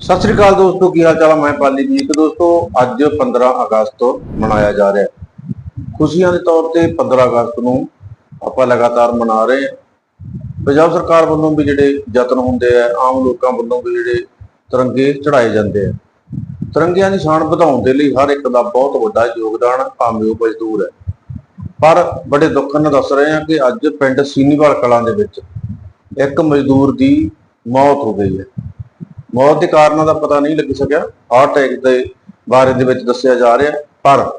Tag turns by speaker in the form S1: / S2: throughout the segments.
S1: ਸਤਿ ਸ੍ਰੀ ਅਕਾਲ ਦੋਸਤੋ, ਕੀ ਹਾਲ ਚਾਲ ਹੈ ਮੈਂ ਪਾਲੀ ਜੀ ਦੋਸਤੋ, ਅੱਜ 15 ਅਗਸਤ ਮਨਾਇਆ ਜਾ ਰਿਹਾ ਹੈ। ਖੁਸ਼ੀਆਂ ਦੇ ਤੌਰ ਤੇ 15 ਅਗਸਤ ਨੂੰ ਆਪਾਂ ਲਗਾਤਾਰ ਮਨਾ ਰਹੇ ਹਾਂ। ਪੰਜਾਬ ਸਰਕਾਰ ਵੱਲੋਂ ਵੀ ਜਿਹੜੇ ਯਤਨ ਹੁੰਦੇ ਆ, ਆਮ ਲੋਕਾਂ ਵੱਲੋਂ ਵੀ ਜਿਹੜੇ ਤਿਰੰਗੇ ਚੜਾਏ ਜਾਂਦੇ ਆ। ਤਿਰੰਗਿਆਂ ਦੀ ਸ਼ਾਨ ਵਧਾਉਣ ਦੇ ਲਈ ਹਰ ਇੱਕ ਦਾ ਬਹੁਤ ਵੱਡਾ ਯੋਗਦਾਨ ਭਾਵੇਂ ਉਹ ਮਜ਼ਦੂਰ ਹੈ। ਪਰ ਬੜੇ ਦੁੱਖ ਨਾਲ ਦੱਸ ਰਹੇ ਹਾਂ ਕਿ ਅੱਜ ਪਿੰਡ ਸੀਨੀਵਾਲ ਕਲਾਂ ਦੇ ਵਿੱਚ ਇੱਕ ਮਜ਼ਦੂਰ ਦੀ ਮੌਤ ਹੋ ਗਈ ਹੈ। ਮੌਤ ਦੇ ਕਾਰਨਾਂ ਦਾ ਪਤਾ ਨਹੀਂ ਲੱਗ ਸਕਿਆ। ਹਾਰਟ ਅਟੈਕ ਦੇ ਬਾਰੇ ਦੇ ਵਿੱਚ ਦੱਸਿਆ ਜਾ ਰਿਹਾ ਪਰ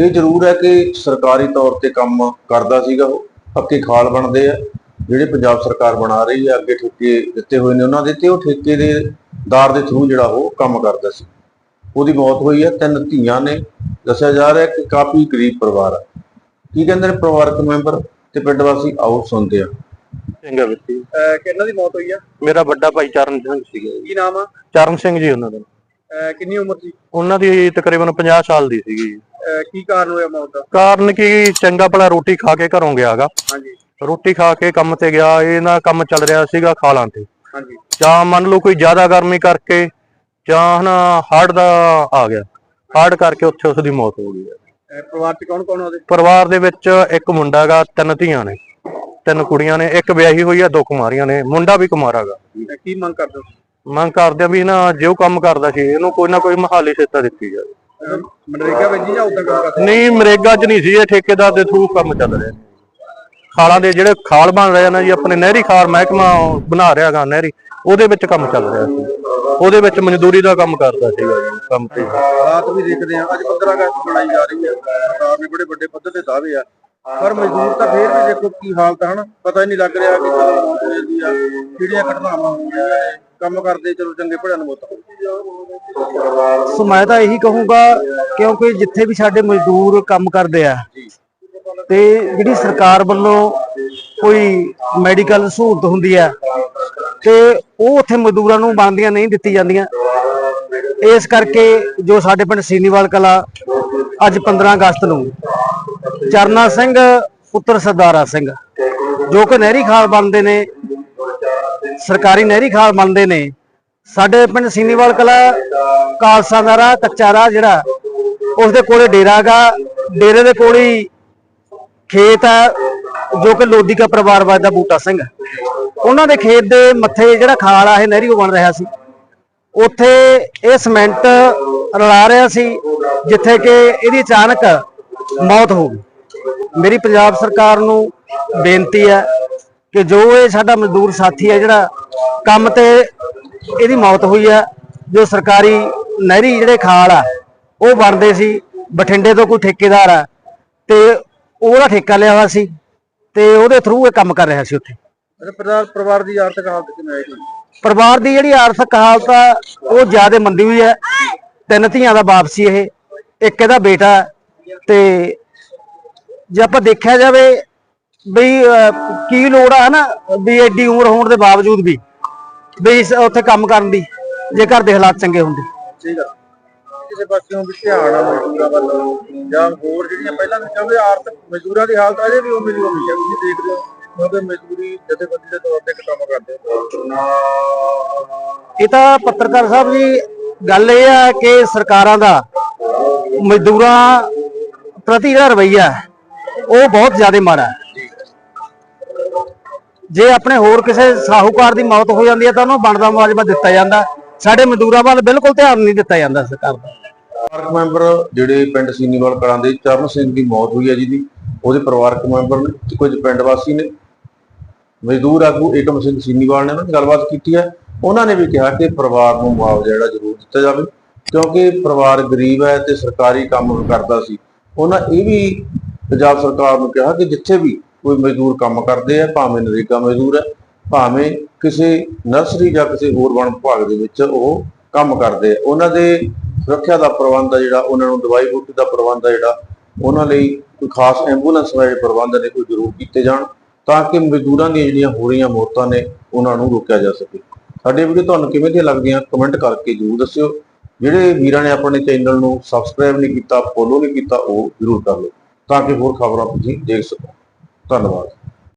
S1: ਇਹ ਜ਼ਰੂਰ ਹੈ ਕਿ ਸਰਕਾਰੀ ਤੌਰ ਤੇ ਕੰਮ ਕਰਦਾ ਸੀਗਾ ਉਹ। ਪੱਕੇ ਖਾਲ ਬਣਦੇ ਆ। ਜਿਹੜੇ ਪੰਜਾਬ ਸਰਕਾਰ ਬਣਾ ਰਹੀ ਹੈ, ਅੱਗੇ ਠੇਕੇ ਦਿੱਤੇ ਹੋਏ ਨੇ ਉਹਨਾਂ ਦੇ ਤੇ ਉਹ ਠੇਕੇ ਦੇ ਦਾਰ ਦੇ ਥਰੂ ਜਿਹੜਾ ਉਹ ਕੰਮ ਕਰਦਾ ਸੀ। ਉਹਦੀ ਮੌਤ ਹੋਈ ਹੈ। ਤਿੰਨ ਧੀਆਂ ਨੇ। ਦੱਸਿਆ ਜਾ ਰਿਹਾ ਕਿ ਕਾਫੀ ਗਰੀਬ ਪਰਿਵਾਰ ਹੈ ਕੀ ਕਹਿੰਦੇ ਨੇ ਪਰਿਵਾਰਕ ਮੈਂਬਰ? ਤੇ ਪਿੰਡ ਵਾਸੀ ਆਓ ਸੁਣਦੇ ਆ।
S2: ਚੰਗਾ ਵਿੱਤੀ
S3: ਕਿੰਨਾ ਦੀ ਮੌਤ ਹੋਈ ਆ?
S2: ਮੇਰਾ ਵੱਡਾ ਭਾਈ ਚਰਨ ਸਿੰਘ ਸੀਗਾ ਜੀ।
S3: ਕੀ ਨਾਮ ਆ?
S2: ਚਰਨ ਸਿੰਘ ਜੀ ਉਹਨਾਂ ਦਾ।
S3: ਅਹ ਕਿੰਨੀ ਉਮਰ ਸੀ?
S2: ਉਹਨਾਂ ਦੀ ਤਕਰੀਬਨ 50 ਸਾਲ ਦੀ ਸੀਗੀ ਜੀ।
S3: ਅਹ ਕੀ ਕਾਰਨ ਹੋਇਆ ਮੌਤ ਦਾ?
S2: ਕਾਰਨ ਕੀ ਚੰਗਾ ਭਲਾ ਰੋਟੀ ਖਾ ਕੇ ਘਰੋਂ ਗਿਆਗਾ
S3: ਹਾਂਜੀ।
S2: ਰੋਟੀ ਖਾ ਕੇ ਕੰਮ ਤੇ ਗਿਆ ਇਹਨਾਂ ਕੰਮ ਚੱਲ ਰਿਹਾ ਸੀਗਾ ਖਾਲਾਂ ਤੇ।
S3: ਹਾਂਜੀ।
S2: ਜਾਂ ਮੰਨ ਲਓ ਕੋਈ ਜ਼ਿਆਦਾ ਗਰਮੀ ਕਰਕੇ ਜਾਂ ਹਨਾ ਹੜ੍ਹ ਦਾ ਆ ਗਿਆ। ਹੜ੍ਹ ਕਰਕੇ ਉੱਥੇ ਉਸ ਦੀ ਮੌਤ ਹੋ ਗਈ ਹੈ।
S3: ਅਹ ਪਰਿਵਾਰ ਚ ਕੌਣ ਕੌਣ ਉਹਦੇ?
S2: ਪਰਿਵਾਰ ਦੇ ਵਿੱਚ ਇੱਕ ਮੁੰਡਾ ਗਾ ਤਿੰਨ ਧੀਆਂ ਨੇ। ਤਿੰਨ ਕੁੜੀਆਂ ਨੇ ਇੱਕ ਵਿਆਹੀ ਹੋਈ ਆ ਦੋ ਕੁਮਾਰੀਆਂ ਨੇ ਮੁੰਡਾ ਵੀ ਕੁਮਾਰਾਗਾ
S3: ਕੀ ਮੰਗ ਕਰਦੇ ਹੋ?
S2: ਮੰਗ ਕਰਦੇ ਆ ਵੀ ਨਾ ਜੋ ਕੰਮ ਕਰਦਾ ਸੀ ਇਹਨੂੰ ਕੋਈ ਨਾ ਕੋਈ ਮਹਾਲੀ ਸੇਤਾ ਦਿੱਤੀ ਜਾਵੇ।
S3: ਮਨਰੇਗਾ ਵਿੱਚ ਜਾਂ ਉਦਾਂ ਕੰਮ ਕਰਦੇ?
S2: ਨਹੀਂ ਮਰੇਗਾ 'ਚ ਨਹੀਂ ਸੀ ਇਹ ਠੇਕੇਦਾਰ ਦੇ ਥਰੂ ਕੰਮ ਚੱਲ ਰਿਹਾ। ਖਾਲਾਂ ਦੇ ਜਿਹੜੇ ਖਾਲ ਬਣ ਰਹੇ ਨੇ ਜੀ ਆਪਣੇ ਨਹਿਰੀ ਖਾਲ ਮਹਿਕਮਾ ਬਣਾ ਰਿਹਾ ਗਾ ਨਹਿਰੀ ਉਹਦੇ ਵਿੱਚ ਕੰਮ ਚੱਲ ਰਿਹਾ ਸੀ। ਉਹਦੇ ਵਿੱਚ ਮਜ਼ਦੂਰੀ ਦਾ ਕੰਮ ਕਰਦਾ ਸੀਗਾ ਜੀ ਕੰਮ ਤੇ।
S3: ਹਾਲਾਤ ਵੀ ਦੇਖਦੇ ਆ। ਅੱਜ 15 ਅਗਸਤ ਮਨਾਈ ਜਾ ਰਹੀ ਹੈ ਸਰਕਾਰ ਨੇ ਬੜੇ ਵੱਡੇ ਪੱਧਰ ਤੇ ਦਾਅਵੇ ਆ। ਪਰ ਮਜ਼ਦੂਰ ਤਾਂ ਫੇਰ ਵੀ ਦੇਖੋ ਕੀ ਹਾਲਤ ਹਨ? ਪਤਾ ਹੀ ਨਹੀਂ ਲੱਗ ਰਿਹਾ ਕਿ ਕਦੋਂ ਮੌਤ ਹੋ ਜਾਂਦੀ ਆ ਕਿਹੜੀਆਂ ਘਟਨਾਵਾਂ ਹੁੰਦੀਆਂ ਨੇ ਕੰਮ ਕਰਦੇ ਚਲੋ ਚੰਗੇ ਭੜਿਆਂ ਨੂੰ ਮੌਤ ਹੋ।
S4: ਸੋ ਮੈਂ ਤਾਂ ਇਹੀ ਕਹੂੰਗਾ ਕਿਉਂਕਿ ਜਿੱਥੇ ਵੀ ਸਾਡੇ ਮਜ਼ਦੂਰ ਕੰਮ ਕਰਦੇ ਆ ਤੇ ਜਿਹੜੀ ਸਰਕਾਰ ਵੱਲੋਂ ਕੋਈ ਮੈਡੀਕਲ ਸਹੂਲਤ ਹੁੰਦੀ ਆ ਤੇ ਉਹ ਉੱਥੇ ਮਜ਼ਦੂਰਾਂ ਨੂੰ ਬਣਦੀਆਂ ਨਹੀਂ ਦਿੱਤੀ ਜਾਂਦੀਆਂ। ਇਸ ਕਰਕੇ ਜੋ ਸਾਡੇ ਪਿੰਡ ਸੀਨੀਵਾਲ ਕਲਾ ਅੱਜ 15 ਅਗਸਤ ਨੂੰ ਚਰਨਾ ਸਿੰਘ, ਪੁੱਤਰ ਸਰਦਾਰਾ ਸਿੰਘ, ਜੋ ਕਿ ਨਹਿਰੀ ਖਾਲ ਬਣਦੇ ਨੇ, ਸਰਕਾਰੀ ਨਹਿਰੀ ਖਾਲ ਬਣਦੇ ਨੇ। ਸਾਡੇ ਪਿੰਡ ਸੀਨੀਵਾਲ ਕਲਾ, ਕਾਲਸਾ ਦਾ ਰਾਹ, ਕੱਚਾ ਰਾਹ ਜਿਹੜਾ ਉਸ ਦੇ ਕੋਲੇ ਡੇਰਾ ਗਾ ਡੇਰੇ ਦੇ ਕੋਲ ਹੀ ਖੇਤ ਹੈ, ਜੋ ਕਿ ਲੋਦੀ ਕਾ ਪਰਿਵਾਰ ਵਜਦਾ ਬੂਟਾ ਸਿੰਘ। ਉਹਨਾਂ ਦੇ ਖੇਤ ਦੇ ਮੱਥੇ ਜਿਹੜਾ ਖਾਲ ਆ, ਇਹ ਨਹਿਰੀ ਬਣ ਰਿਹਾ ਸੀ। ਉੱਥੇ ਇਹ ਸੀਮੈਂਟ ਰਲਾ ਰਿਹਾ ਸੀ, ਜਿੱਥੇ ਕਿ ਇਹਦੀ ਅਚਾਨਕ ਮੌਤ ਹੋ ਗਈ। ਮੇਰੀ ਪੰਜਾਬ ਸਰਕਾਰ ਨੂੰ ਬੇਨਤੀ ਹੈ ਕਿ ਜੋ ਇਹ ਸਾਡਾ ਮਜ਼ਦੂਰ ਸਾਥੀ ਹੈ ਜਿਹੜਾ ਕੰਮ ਤੇ ਇਹਦੀ ਮੌਤ ਹੋਈ ਹੈ ਜੋ ਸਰਕਾਰੀ ਨਹਿਰੀ ਜਿਹੜੇ ਖਾਲ ਆ ਉਹ ਬਣਦੇ ਸੀ ਬਠਿੰਡੇ ਤੋਂ ਕੋਈ ਠੇਕੇਦਾਰ ਆ ਤੇ ਉਹਦਾ ਠੇਕਾ ਲਿਆ ਹੋਇਆ ਸੀ ਤੇ ਉਹਦੇ ਥਰੂ ਇਹ ਕੰਮ ਕਰ ਰਿਹਾ ਸੀ ਉੱਥੇ।
S3: ਪਰਿਵਾਰ ਪਰਿਵਾਰ ਦੀ ਆਰਥਿਕ ਹਾਲਤ ਕਿਵੇਂ ਹੈ
S4: ਪਰਿਵਾਰ ਦੀ ਜਿਹੜੀ ਆਰਥਿਕ ਹਾਲਤ ਆ ਉਹ ਜ਼ਿਆਦਾ ਮੰਦੀ ਹੋਈ ਹੈ। ਤਿੰਨ ਧੀਆਂ ਦਾ ਬਾਪ ਸੀ ਇਹ ਇੱਕ ਇਹਦਾ ਬੇਟਾ ਤੇ ਜੇ ਆਪਾਂ ਦੇਖਿਆ ਜਾਵੇ ਵੀ ਕੀ ਲੋੜ ਆ ਨਾ ਵੀ ਐਡੀ ਉਮਰ ਹੋਣ ਦੇ ਬਾਵਜੂਦ ਵੀ ਵੀ ਉੱਥੇ ਕੰਮ ਕਰਨ ਦੀ ਜੇ ਘਰ ਦੇ ਹਾਲਾਤ ਚੰਗੇ ਹੁੰਦੇ
S3: ਠੀਕ ਆ। ਕਿਸੇ ਪਾਸਿਓਂ ਵੀ ਧਿਆਨ ਆ ਮਜ਼ਦੂਰਾਂ ਵੱਲ ਜਾਂ ਹੋਰ ਜਿਹੜੀਆਂ ਪਹਿਲਾਂ ਵੀ ਕਹਿੰਦੇ ਆਰਥਿਕ ਮਜ਼ਦੂਰਾਂ ਦੀ ਹਾਲਤ ਅਜੇ ਵੀ ਉਮੀ ਦੀ ਉਮੀ ਹੈ ਤੁਸੀਂ ਦੇਖਦੇ ਹੋ ਕਿਉਂਕਿ ਮਜ਼ਦੂਰੀ ਜਥੇਬੰਦੀ ਦੇ ਤੌਰ ਤੇ ਇੱਕ ਕੰਮ ਕਰਦੇ ਹੋ
S4: ਇਹ ਤਾਂ ਪੱਤਰਕਾਰ ਸਾਹਿਬ ਜੀ ਗੱਲ ਇਹ ਆ ਕਿ ਸਰਕਾਰਾਂ ਦਾ ਮਜ਼ਦੂਰਾਂ ਪ੍ਰਤੀ ਜਿਹੜਾ ਰਵੱਈਆ ਉਹ ਬਹੁਤ ਜ਼ਿਆਦਾ ਮਾੜਾ ਹੈ। ਜੇ ਆਪਣੇ ਹੋਰ ਕਿਸੇ ਸਾਹੂਕਾਰ ਦੀ ਮੌਤ ਹੋ ਜਾਂਦੀ ਹੈ ਤਾਂ ਉਹਨੂੰ ਬਣਦਾ ਮੁਆਵਜ਼ਾ ਦਿੱਤਾ ਜਾਂਦਾ। ਸਾਡੇ ਮਜ਼ਦੂਰਾਂ ਵੱਲ ਬਿਲਕੁਲ ਧਿਆਨ ਨਹੀਂ ਦਿੱਤਾ ਜਾਂਦਾ ਸਰਕਾਰ ਦਾ।
S1: ਪਰਿਵਾਰਕ ਮੈਂਬਰ ਜਿਹੜੇ ਪਿੰਡ ਸੀਨੀਵਾਲ ਕਲਾਂ ਦੇ ਚਰਨ ਸਿੰਘ ਦੀ ਮੌਤ ਹੋਈ ਹੈ ਜਿਹਦੀ ਉਹਦੇ ਪਰਿਵਾਰਕ ਮੈਂਬਰ ਨੇ ਤੇ ਕੁਝ ਪਿੰਡ ਵਾਸੀ ਨੇ। ਮਜ਼ਦੂਰ ਆਗੂ ਏਕਮ ਸਿੰਘ ਸੀਨੀਵਾਲ ਨੇ ਉਹਨਾਂ ਨਾਲ ਗੱਲਬਾਤ ਕੀਤੀ ਹੈ। ਉਹਨਾਂ ਨੇ ਵੀ ਕਿਹਾ ਕਿ ਪਰਿਵਾਰ ਨੂੰ ਮੁਆਵਜ਼ਾ ਜਿਹੜਾ ਜ਼ਰੂਰ ਦਿੱਤਾ ਜਾਵੇ, ਕਿਉਂਕਿ ਪਰਿਵਾਰ ਗਰੀਬ ਹੈ ਤੇ ਸਰਕਾਰੀ ਕੰਮ ਕਰਦਾ ਸੀ। ਉਹਨਾਂ ਇਹ ਵੀ ਪੰਜਾਬ ਸਰਕਾਰ ਨੂੰ ਕਿਹਾ ਕਿ ਜਿੱਥੇ ਵੀ ਕੋਈ ਮਜ਼ਦੂਰ ਕੰਮ ਕਰਦੇ ਆ, ਭਾਵੇਂ ਨਰੇਗਾ ਮਜ਼ਦੂਰ ਹੈ ਭਾਵੇਂ ਕਿਸੇ ਨਰਸਰੀ ਜਾਂ ਕਿਸੇ ਹੋਰ ਵਣ ਵਿਭਾਗ ਦੇ ਵਿੱਚ ਉਹ ਕੰਮ ਕਰਦੇ ਆ। ਉਹਨਾਂ ਦੇ ਸੁਰੱਖਿਆ ਦਾ ਪ੍ਰਬੰਧ ਆ ਜਿਹੜਾ, ਉਹਨਾਂ ਨੂੰ ਦਵਾਈ ਬੂਟੀ ਦਾ ਪ੍ਰਬੰਧ ਆ ਜਿਹੜਾ, ਉਹਨਾਂ ਲਈ ਕੋਈ ਖਾਸ ਐਂਬੂਲੈਂਸ ਵਾਲੇ ਪ੍ਰਬੰਧ ਨੇ ਕੋਈ ਜ਼ਰੂਰ ਕੀਤੇ ਜਾਣ ਤਾਂ ਕਿ ਮਜ਼ਦੂਰਾਂ ਦੀਆਂ ਜਿਹੜੀਆਂ ਹੋ ਰਹੀਆਂ ਮੌਤਾਂ ਨੇ, ਉਹਨਾਂ ਨੂੰ ਰੋਕਿਆ ਜਾ ਸਕੇ। ਸਾਡੇ ਵੀਡੀਓ ਤੁਹਾਨੂੰ ਕਿਵੇਂ ਦੀਆਂ ਲੱਗਦੀਆਂ, ਕਮੈਂਟ ਕਰਕੇ ਜ਼ਰੂਰ ਦੱਸਿਓ। ਜਿਹੜੇ ਵੀਰਾਂ ਨੇ ਆਪਣੇ ਚੈਨਲ ਨੂੰ ਸਬਸਕ੍ਰਾਈਬ ਨਹੀਂ ਕੀਤਾ, ਫੋਲੋ ਨਹੀਂ ਕੀਤਾ, ਉਹ ਜ਼ਰੂਰ ਕਰ ਲਓ। ਤਾਂ ਕਿ ਹੋਰ ਖਬਰਾਂ ਤੁਸੀਂ ਦੇਖ ਸਕੋ। ਧੰਨਵਾਦ।